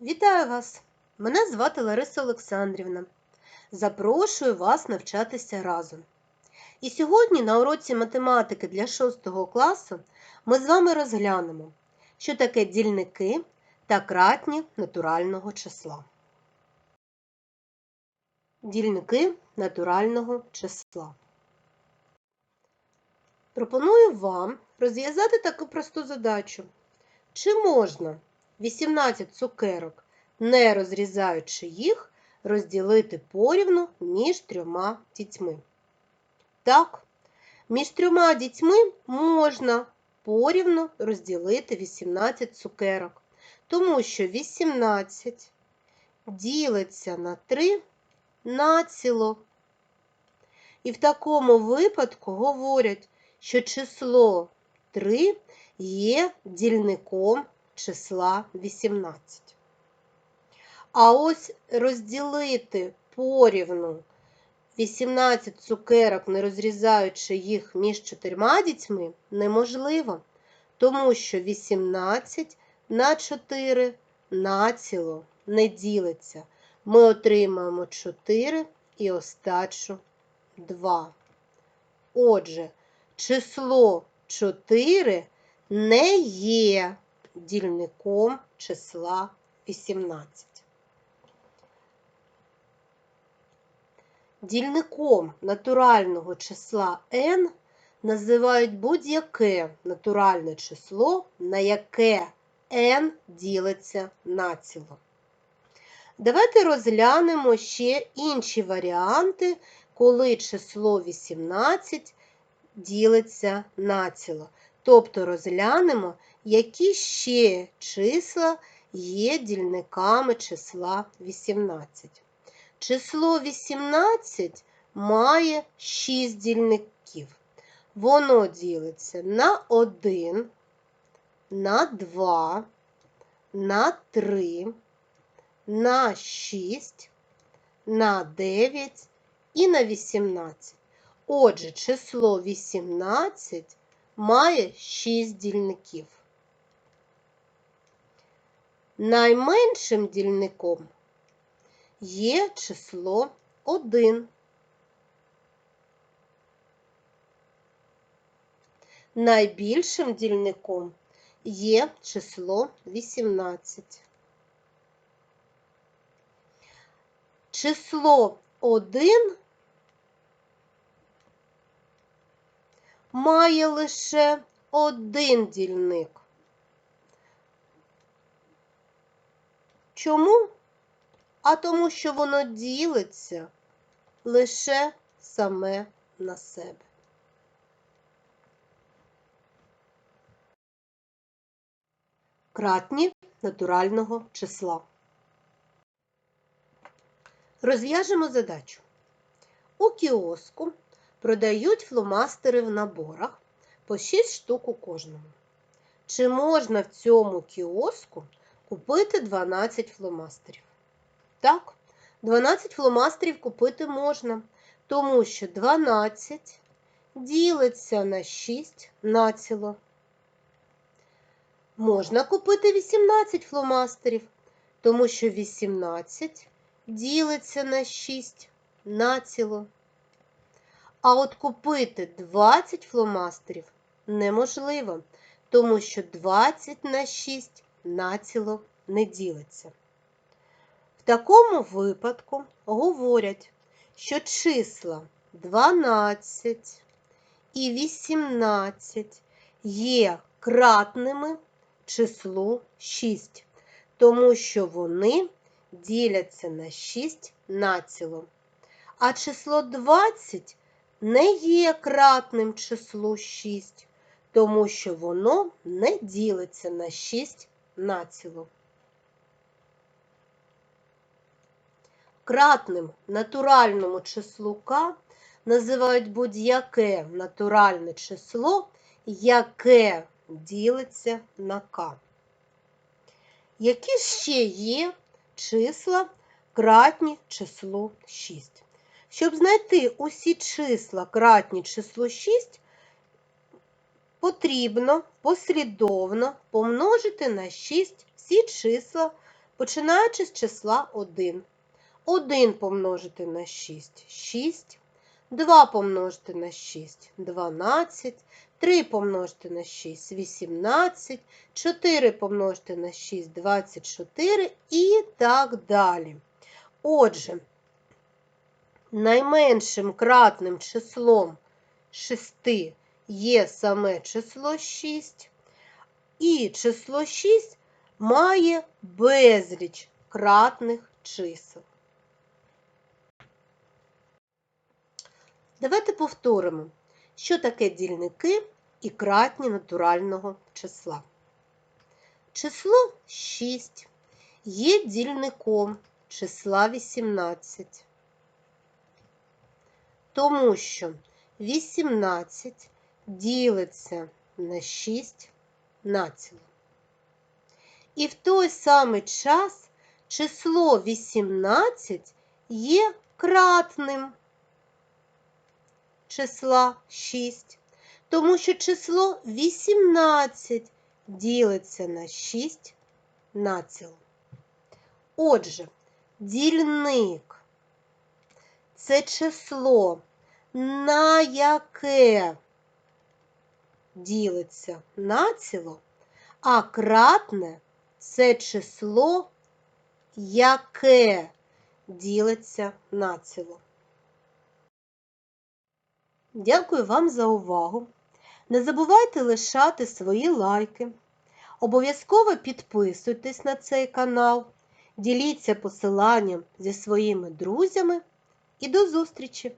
Вітаю вас! Мене звати Лариса Олександрівна. Запрошую вас навчатися разом. І сьогодні на уроці математики для 6 класу ми з вами розглянемо, що таке дільники та кратні натурального числа. Дільники натурального числа. Пропоную вам розв'язати таку просту задачу. Чи можна 18 цукерок, не розрізаючи їх, розділити порівну між трьома дітьми? Так, між трьома дітьми можна порівну розділити 18 цукерок, тому що 18 ділиться на 3 націло. І в такому випадку говорять, що число 3 є дільником числа 18. А ось розділити порівну 18 цукерок, не розрізаючи їх між чотирма дітьми, неможливо, тому що 18 на 4 націло не ділиться. Ми отримаємо 4 і остачу 2. Отже, число 4 не є дільником числа 18. Дільником натурального числа n називають будь-яке натуральне число, на яке n ділиться націло. Давайте розглянемо ще інші варіанти, коли число 18 ділиться націло. Тобто розглянемо, які ще числа є дільниками числа 18. Число 18 має 6 дільників. Воно ділиться на 1, на 2, на 3, на 6, на 9 і на 18. Отже, число 18 має 6 дільників. Найменшим дільником є число 1. Найбільшим дільником є число 18. Число 1 має лише один дільник. Чому? А тому, що воно ділиться лише саме на себе. Кратні натурального числа. Розв'яжемо задачу. У кіоску продають фломастери в наборах по 6 штук у кожному. Чи можна в цьому кіоску купити 12 фломастерів? Так, 12 фломастерів купити можна, тому що 12 ділиться на 6 націло. Можна купити 18 фломастерів, тому що 18 ділиться на 6 націло. А от купити 20 фломастерів неможливо, тому що 20 на 6 націло не ділиться. В такому випадку говорять, що числа 12 і 18 є кратними числу 6, тому що вони діляться на 6 націло. А число 20 не є кратним числу 6, тому що воно не ділиться на 6 націло. Кратним натуральному числу k називають будь-яке натуральне число, яке ділиться на k. Які ще є числа кратні числу 6? Щоб знайти усі числа кратні числу 6, потрібно послідовно помножити на 6 всі числа починаючи з числа 1. 1 помножити на 6 6, 2 помножити на 6 12, 3 помножити на 6 18, 4 помножити на 6 24 і так далі. Отже, найменшим кратним числом 6 є саме число 6, і число 6 має безліч кратних чисел. Давайте повторимо, що таке дільники і кратні натурального числа. Число 6 є дільником числа 18, тому що 18 ділиться на 6 націло. І в той самий час число 18 є кратним числа 6, тому що число 18 ділиться на 6 націло. Отже, дільник це число, на яке ділиться націло, а кратне це число, яке ділиться націло. Дякую вам за увагу. Не забувайте лишати свої лайки. Обов'язково підписуйтесь на цей канал, діліться посиланням зі своїми друзями і до зустрічі!